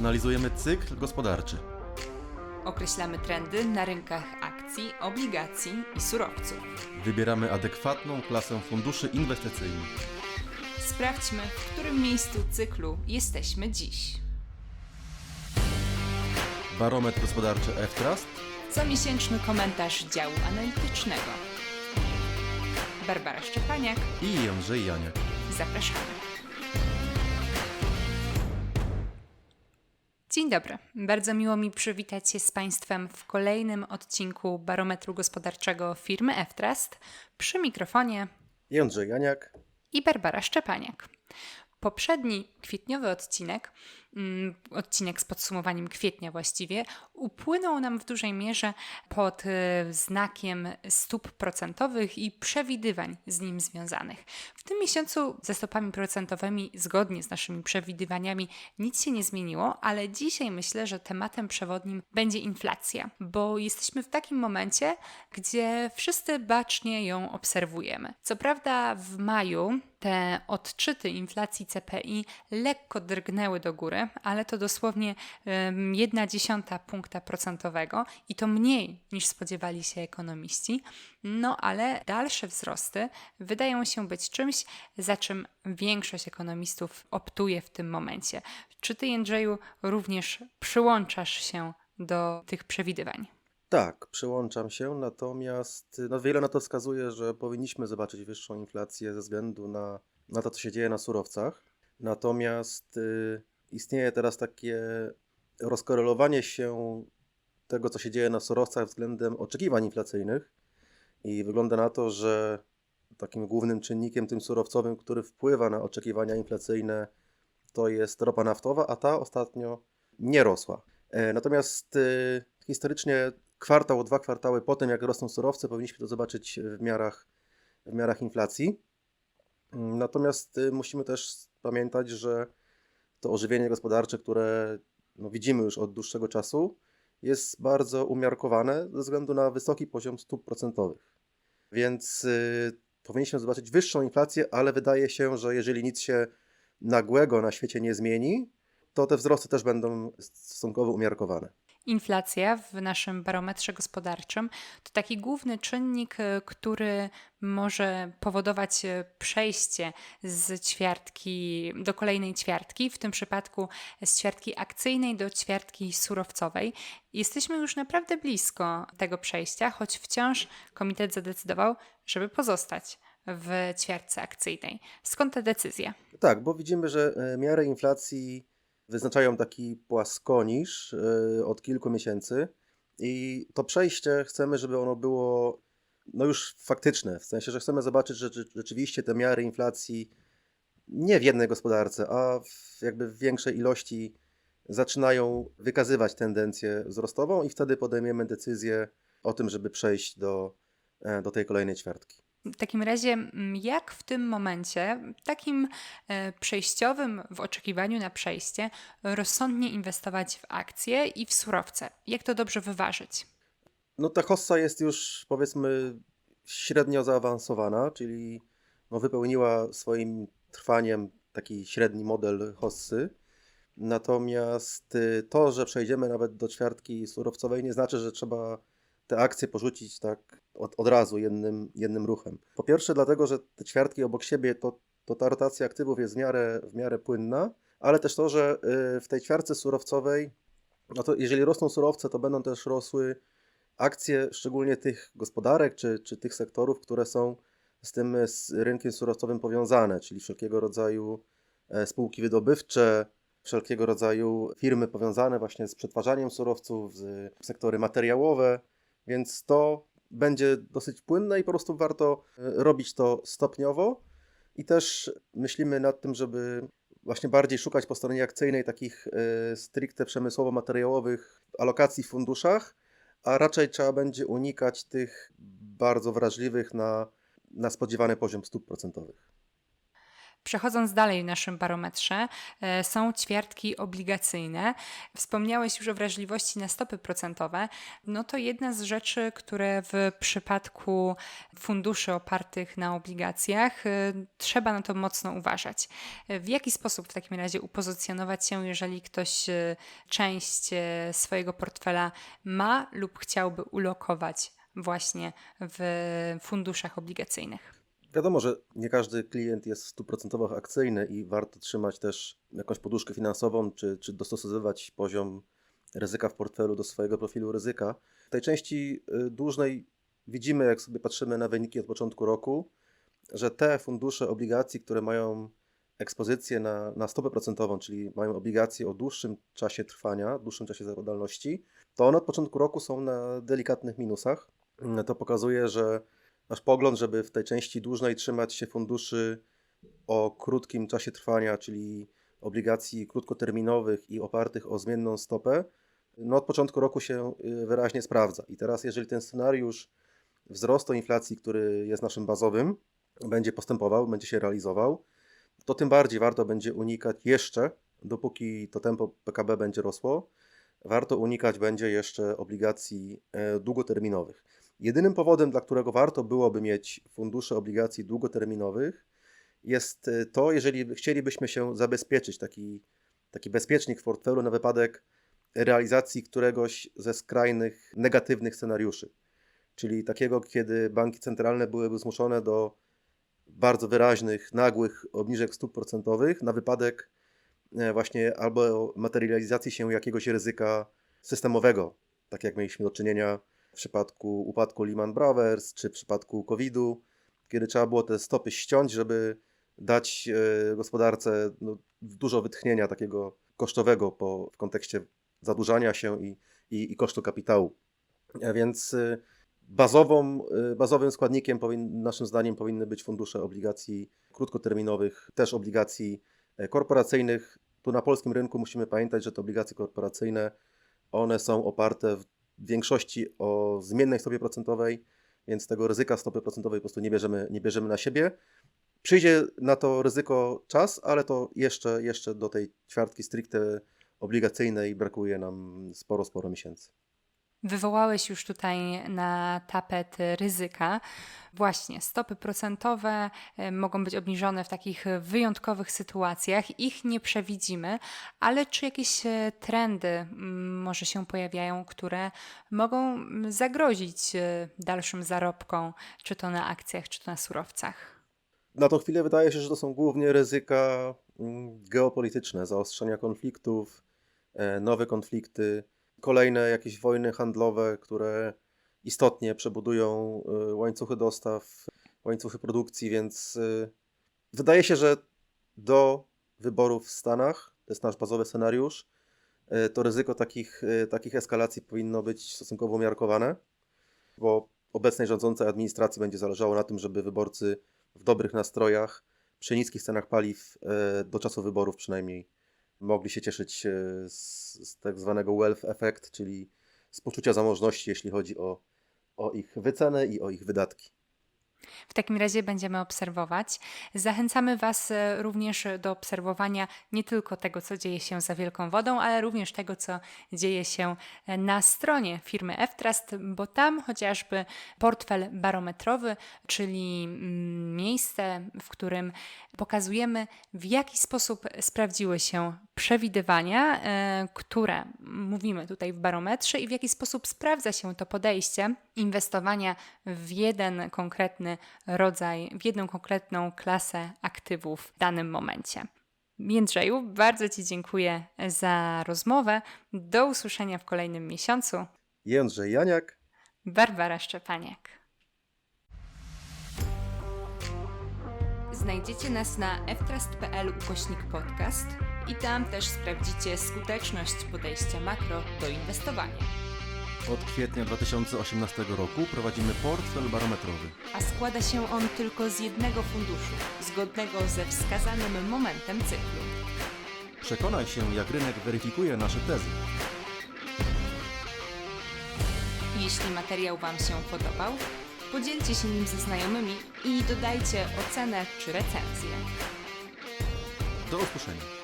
Analizujemy cykl gospodarczy. Określamy trendy na rynkach akcji, obligacji i surowców. Wybieramy adekwatną klasę funduszy inwestycyjnych. Sprawdźmy, w którym miejscu cyklu jesteśmy dziś. Barometr gospodarczy F-Trust. Comiesięczny komentarz działu analitycznego. Barbara Szczepaniak, i Jędrzej Janiak. zapraszamy. Dzień dobry. Bardzo miło mi przywitać się z Państwem w kolejnym odcinku Barometru Gospodarczego firmy F-Trust. Przy mikrofonie Jędrzej Janiak. i Barbara Szczepaniak. Poprzedni kwietniowy odcinek, odcinek z podsumowaniem kwietnia właściwie, upłynął nam w dużej mierze pod e, znakiem stóp procentowych i przewidywań z nim związanych. W tym miesiącu ze stopami procentowymi, zgodnie z naszymi przewidywaniami, nic się nie zmieniło, ale dzisiaj myślę, że tematem przewodnim będzie inflacja, bo jesteśmy w takim momencie, gdzie wszyscy bacznie ją obserwujemy. Co prawda w maju te odczyty inflacji CPI lekko drgnęły do góry, ale to dosłownie em, jedna dziesiąta punkta procentowego i to mniej niż spodziewali się ekonomiści. No ale dalsze wzrosty wydają się być czymś, za czym większość ekonomistów optuje w tym momencie. Czy ty, Jędrzeju, również przyłączasz się do tych przewidywań? Tak, przyłączam się, natomiast no, wiele na to wskazuje, że powinniśmy zobaczyć wyższą inflację ze względu na, na to, co się dzieje na surowcach. Natomiast y, istnieje teraz takie rozkorelowanie się tego, co się dzieje na surowcach względem oczekiwań inflacyjnych i wygląda na to, że takim głównym czynnikiem tym surowcowym, który wpływa na oczekiwania inflacyjne, to jest ropa naftowa, a ta ostatnio nie rosła. E, Natomiast y, historycznie kwartał, dwa kwartały po tym, jak rosną surowce, powinniśmy to zobaczyć w miarach, w miarach inflacji. Natomiast y, musimy też pamiętać, że to ożywienie gospodarcze, które no, widzimy już od dłuższego czasu, jest bardzo umiarkowane ze względu na wysoki poziom stóp procentowych. Więc y, powinniśmy zobaczyć wyższą inflację, ale wydaje się, że jeżeli nic się nagłego na świecie nie zmieni, to te wzrosty też będą stosunkowo umiarkowane. Inflacja w naszym barometrze gospodarczym to taki główny czynnik, e, który może powodować e, przejście z ćwiartki do kolejnej ćwiartki, w tym przypadku z ćwiartki akcyjnej do ćwiartki surowcowej. Jesteśmy już naprawdę blisko tego przejścia, choć wciąż komitet zadecydował, żeby pozostać w ćwiartce akcyjnej. Skąd ta decyzja? Tak, bo widzimy, że e, miary inflacji wyznaczają taki płaskoniż e, od kilku miesięcy i to przejście chcemy, żeby ono było no już faktyczne, w sensie, że chcemy zobaczyć, że że rzeczywiście te miary inflacji nie w jednej gospodarce, a w jakby w większej ilości zaczynają wykazywać tendencję wzrostową i wtedy podejmiemy decyzję o tym, żeby przejść do, e, do tej kolejnej ćwiartki. W takim razie, mm, jak w tym momencie, takim e, przejściowym w oczekiwaniu na przejście, rozsądnie inwestować w akcje i w surowce? Jak to dobrze wyważyć? No ta hossa jest już powiedzmy średnio zaawansowana, czyli no, wypełniła swoim trwaniem taki średni model hossy. Natomiast y, to, że przejdziemy nawet do ćwiartki surowcowej nie znaczy, że trzeba te akcje porzucić tak od, od razu jednym, jednym ruchem. Po pierwsze dlatego, że te ćwiartki obok siebie to, to ta rotacja aktywów jest w miarę, w miarę płynna, ale też to, że y, w tej ćwiarce surowcowej, no to jeżeli rosną surowce, to będą też rosły akcje szczególnie tych gospodarek czy, czy tych sektorów, które są z tym z rynkiem surowcowym powiązane, czyli wszelkiego rodzaju e, spółki wydobywcze, wszelkiego rodzaju firmy powiązane właśnie z przetwarzaniem surowców, z sektory materiałowe, więc to będzie dosyć płynne i po prostu warto e, robić to stopniowo i też myślimy nad tym, żeby właśnie bardziej szukać po stronie akcyjnej takich e, stricte przemysłowo-materiałowych alokacji w funduszach, a raczej trzeba będzie unikać tych bardzo wrażliwych na, na spodziewany poziom stóp procentowych. Przechodząc dalej w naszym barometrze, e, są ćwiartki obligacyjne. Wspomniałeś już o wrażliwości na stopy procentowe. No to jedna z rzeczy, które w przypadku funduszy opartych na obligacjach e, trzeba na to mocno uważać. E, W jaki sposób w takim razie upozycjonować się, jeżeli ktoś część swojego portfela ma lub chciałby ulokować właśnie w funduszach obligacyjnych? Wiadomo, że nie każdy klient jest stuprocentowo akcyjny i warto trzymać też jakąś poduszkę finansową, czy, czy dostosowywać poziom ryzyka w portfelu do swojego profilu ryzyka. W tej części y, dłużnej widzimy, jak sobie patrzymy na wyniki od początku roku, że te fundusze obligacji, które mają ekspozycję na, na stopę procentową, czyli mają obligacje o dłuższym czasie trwania, dłuższym czasie zawodalności, to one od początku roku są na delikatnych minusach. To pokazuje, że nasz pogląd, żeby w tej części dłużnej trzymać się funduszy o krótkim czasie trwania, czyli obligacji krótkoterminowych i opartych o zmienną stopę, no od początku roku się y, wyraźnie sprawdza. I teraz, jeżeli ten scenariusz wzrostu inflacji, który jest naszym bazowym, będzie postępował, będzie się realizował, to tym bardziej warto będzie unikać jeszcze, dopóki to tempo PKB będzie rosło, warto unikać będzie jeszcze obligacji e, długoterminowych. Jedynym powodem, dla którego warto byłoby mieć fundusze obligacji długoterminowych, jest e, to, jeżeli chcielibyśmy się zabezpieczyć, taki, taki bezpiecznik w portfelu na wypadek realizacji któregoś ze skrajnych negatywnych scenariuszy. Czyli takiego, kiedy banki centralne byłyby zmuszone do bardzo wyraźnych, nagłych obniżek stóp procentowych na wypadek e, właśnie albo materializacji się jakiegoś ryzyka systemowego, tak jak mieliśmy do czynienia w przypadku upadku Lehman Brothers, czy w przypadku COVID-u, kiedy trzeba było te stopy ściąć, żeby dać e, gospodarce no, dużo wytchnienia takiego kosztowego po, w kontekście zadłużania się i, i, i kosztu kapitału. Więc e, bazową, e, bazowym składnikiem powin, naszym zdaniem powinny być fundusze obligacji krótkoterminowych, też obligacji korporacyjnych. Tu na polskim rynku musimy pamiętać, że te obligacje korporacyjne, one są oparte w większości o zmiennej stopie procentowej, więc tego ryzyka stopy procentowej po prostu nie bierzemy, nie bierzemy na siebie. Przyjdzie na to ryzyko czas, ale to jeszcze, jeszcze do tej ćwiartki stricte obligacyjnej brakuje nam sporo, sporo miesięcy. Wywołałeś już tutaj na tapet ryzyka. Właśnie, stopy procentowe e, mogą być obniżone w takich wyjątkowych sytuacjach. Ich nie przewidzimy, ale czy jakieś e, trendy mm, może się pojawiają, które mogą mm, zagrozić e, dalszym zarobkom, czy to na akcjach, czy to na surowcach? Na tą chwilę wydaje się, że to są głównie ryzyka mm, geopolityczne, zaostrzenia konfliktów, nowe konflikty, kolejne jakieś wojny handlowe, które istotnie przebudują e, łańcuchy dostaw, łańcuchy produkcji, więc e, wydaje się, że do wyborów w Stanach, to jest nasz bazowy scenariusz, e, to ryzyko takich, takich eskalacji powinno być stosunkowo umiarkowane, bo obecnej rządzącej administracji będzie zależało na tym, żeby wyborcy w dobrych nastrojach, przy niskich cenach paliw do czasu wyborów przynajmniej mogli się cieszyć e, z, z tak zwanego wealth effect, czyli z poczucia zamożności, jeśli chodzi o, o ich wycenę i o ich wydatki. W takim razie będziemy obserwować. Zachęcamy Was e, również do obserwowania nie tylko tego, co dzieje się za wielką wodą, ale również tego, co dzieje się e, na stronie firmy F-Trust, bo tam chociażby portfel barometrowy, czyli mm, miejsce, w którym pokazujemy, w jaki sposób sprawdziły się przewidywania, e, które mówimy tutaj w barometrze i w jaki sposób sprawdza się to podejście inwestowania w jeden konkretny rodzaj, w jedną konkretną klasę aktywów w danym momencie. Jędrzeju, bardzo Ci dziękuję za rozmowę. Do usłyszenia w kolejnym miesiącu. Jędrzej Janiak, Barbara Szczepaniak. Znajdziecie nas na ftrust.pl ukośnik podcast i tam też sprawdzicie skuteczność podejścia makro do inwestowania. Od kwietnia 2018 roku prowadzimy portfel barometrowy. A składa się on tylko z jednego funduszu, zgodnego ze wskazanym momentem cyklu. Przekonaj się, jak rynek weryfikuje nasze tezy. Jeśli materiał Wam się podobał, podzielcie się nim ze znajomymi i dodajcie ocenę czy recenzję. Do usłyszenia.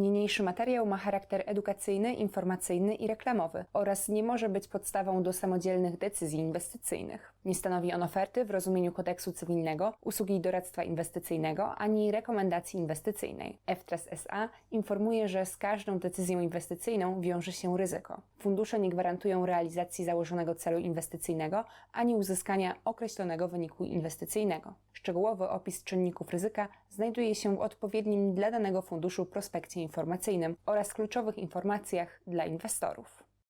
Niniejszy materiał ma charakter edukacyjny, informacyjny i reklamowy oraz nie może być podstawą do samodzielnych decyzji inwestycyjnych. Nie stanowi on oferty w rozumieniu kodeksu cywilnego, usługi doradztwa inwestycyjnego ani rekomendacji inwestycyjnej. FTRES SA informuje, że z każdą decyzją inwestycyjną wiąże się ryzyko. Fundusze nie gwarantują realizacji założonego celu inwestycyjnego ani uzyskania określonego wyniku inwestycyjnego. Szczegółowy opis czynników ryzyka znajduje się w odpowiednim dla danego funduszu prospekcie informacyjnym oraz kluczowych informacjach dla inwestorów.